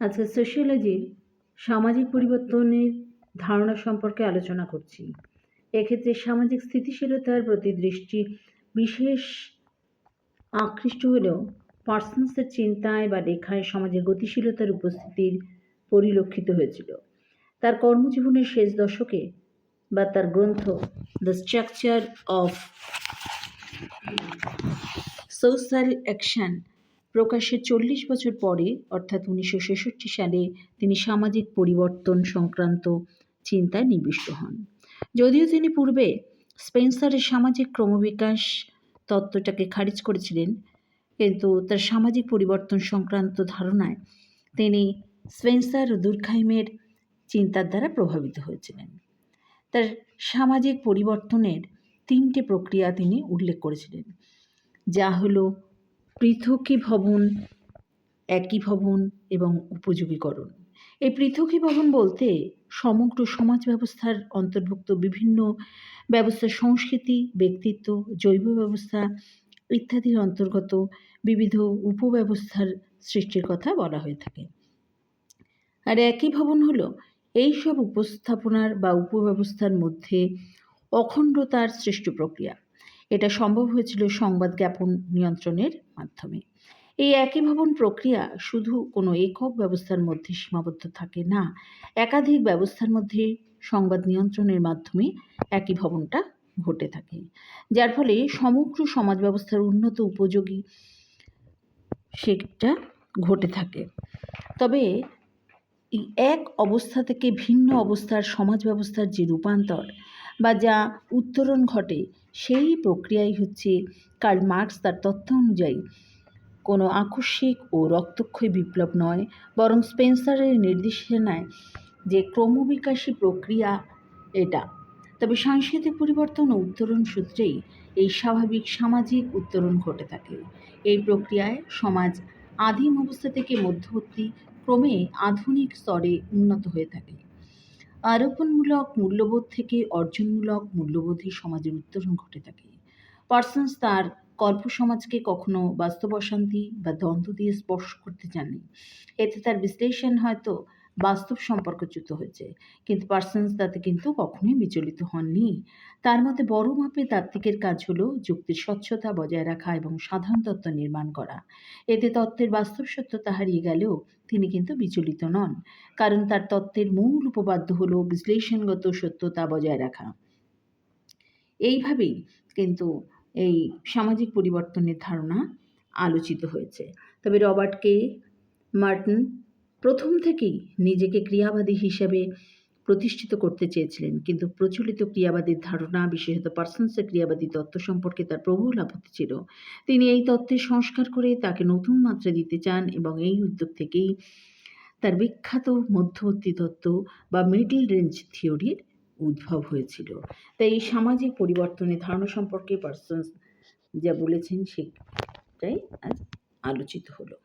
আজকে সোশিওলজির সামাজিক পরিবর্তনের ধারণা সম্পর্কে আলোচনা করছি। এক্ষেত্রে সামাজিক স্থিতিশীলতার প্রতি দৃষ্টি বিশেষ আকৃষ্ট হলেও পার্সনসের চিন্তায় বা লেখায় সমাজে গতিশীলতার উপস্থিতির পরিলক্ষিত হয়েছিল। তার কর্মজীবনের শেষ দশকে বা তার গ্রন্থ the structure of social action প্রকাশের চল্লিশ বছর পরে, অর্থাৎ উনিশশো ছেষট্টি সালে, তিনি সামাজিক পরিবর্তন সংক্রান্ত চিন্তায় নিবিষ্ট হন। যদিও তিনি পূর্বে স্পেন্সারের সামাজিক ক্রমবিকাশ তত্ত্বটাকে খারিজ করেছিলেন, কিন্তু তার সামাজিক পরিবর্তন সংক্রান্ত ধারণায় তিনি স্পেন্সার ও দুর্খাইমের চিন্তার দ্বারা প্রভাবিত হয়েছিলেন। তার সামাজিক পরিবর্তনের তিনটে প্রক্রিয়া তিনি উল্লেখ করেছিলেন, যা হলো পৃথকীভবন একীভবন এবং উপযোগীকরণ। এই পৃথকীভবন বলতে সমগ্র সমাজ ব্যবস্থার অন্তর্ভুক্ত বিভিন্ন ব্যবস্থার সংস্কৃতি, ব্যক্তিত্ব, জৈব ব্যবস্থা ইত্যাদির অন্তর্গত বিবিধ উপব্যবস্থার সৃষ্টির কথা বলা হয়ে থাকে। আর একই ভবন হলো এই সব উপস্থাপনার বা উপব্যবস্থার মধ্যে অখণ্ডতার সৃষ্টি প্রক্রিয়া। এটা সম্ভব হয়েছিল সংবাদ জ্ঞাপন নিয়ন্ত্রণের মাধ্যমে। এই একীভবন প্রক্রিয়া শুধু কোনো একক ব্যবস্থার মধ্যে সীমাবদ্ধ থাকে না, একাধিক ব্যবস্থার মধ্যে সংবাদ নিয়ন্ত্রণের মাধ্যমে একীভবনটা ঘটে থাকে, যার ফলে সমগ্র সমাজ ব্যবস্থার উন্নত উপযোগী সেটা ঘটে থাকে। তবে এক অবস্থা থেকে ভিন্ন অবস্থার সমাজ ব্যবস্থার যে রূপান্তর বা যা উত্তরণ ঘটে, সেই প্রক্রিয়াই হচ্ছে কার্ল মার্কস তার তথ্য অনুযায়ী। কোনো আকস্মিক ও রক্তক্ষয়ী বিপ্লব নয়, বরং স্পেন্সারের নির্দেশনায় যে ক্রমবিকাশী প্রক্রিয়া এটা। তবে সাংস্কৃতিক পরিবর্তন ও উত্তরণ সূত্রেই এই স্বাভাবিক সামাজিক উত্তরণ ঘটে থাকে। এই প্রক্রিয়ায় সমাজ আদিম অবস্থা থেকে মধ্যবর্তী ক্রমে আধুনিক স্তরে উন্নত হয়ে থাকে। আরোপণমূলক মূল্যবোধ থেকে অর্জনমূলক মূল্যবোধে সমাজের উত্তরণ ঘটে থাকে। পার্সন্স তার কল্প সমাজকে কখনো বাস্তব অশান্তি বা দ্বন্দ্ব দিয়ে স্পর্শ করতে চাননি। এতে তার বিশ্লেষণ হয়তো বাস্তব সম্পর্কচ্যুত হয়েছে। কিন্তু পার্সনস তাতে কিন্তু কখনোই বিচলিত হননি। তার মতে বড় মাপে তাত্ত্বিকের কাজ হলো যুক্তির স্বচ্ছতা বজায় রাখা এবং সাধারণ তত্ত্ব নির্মাণ করা। এতে তত্ত্বের বাস্তব সত্যতা হারিয়ে গেলেও তিনি কিন্তু বিচলিত নন। কারণ তার তত্ত্বের মূল উপপাদ্য হলো বিশ্লেষণগত সত্যতা বজায় রাখা। এইভাবেই কিন্তু এই সামাজিক পরিবর্তনের ধারণা আলোচিত হয়েছে। তবে রবার্ট কে মার্টিন প্রথম থেকেই নিজেকে ক্রিয়াবাদী হিসেবে প্রতিষ্ঠিত করতে চেয়েছিলেন। কিন্তু প্রচলিত ক্রিয়াবাদীর ধারণা, বিশেষত পার্সনসের ক্রিয়াবাদী তত্ত্ব সম্পর্কে তার প্রবল আপত্তি ছিল। তিনি এই তত্ত্বের সংস্কার করে তাকে নতুন মাত্রা দিতে চান এবং এই উদ্যোগ থেকেই তার বিখ্যাত মধ্যবর্তী তত্ত্ব বা মিডল রেঞ্জ থিওরির উদ্ভব হয়েছিল। তাই এই সামাজিক পরিবর্তনের ধারণা সম্পর্কে পার্সনস যা বলেছেন সেটাই আজ আলোচিত হলো।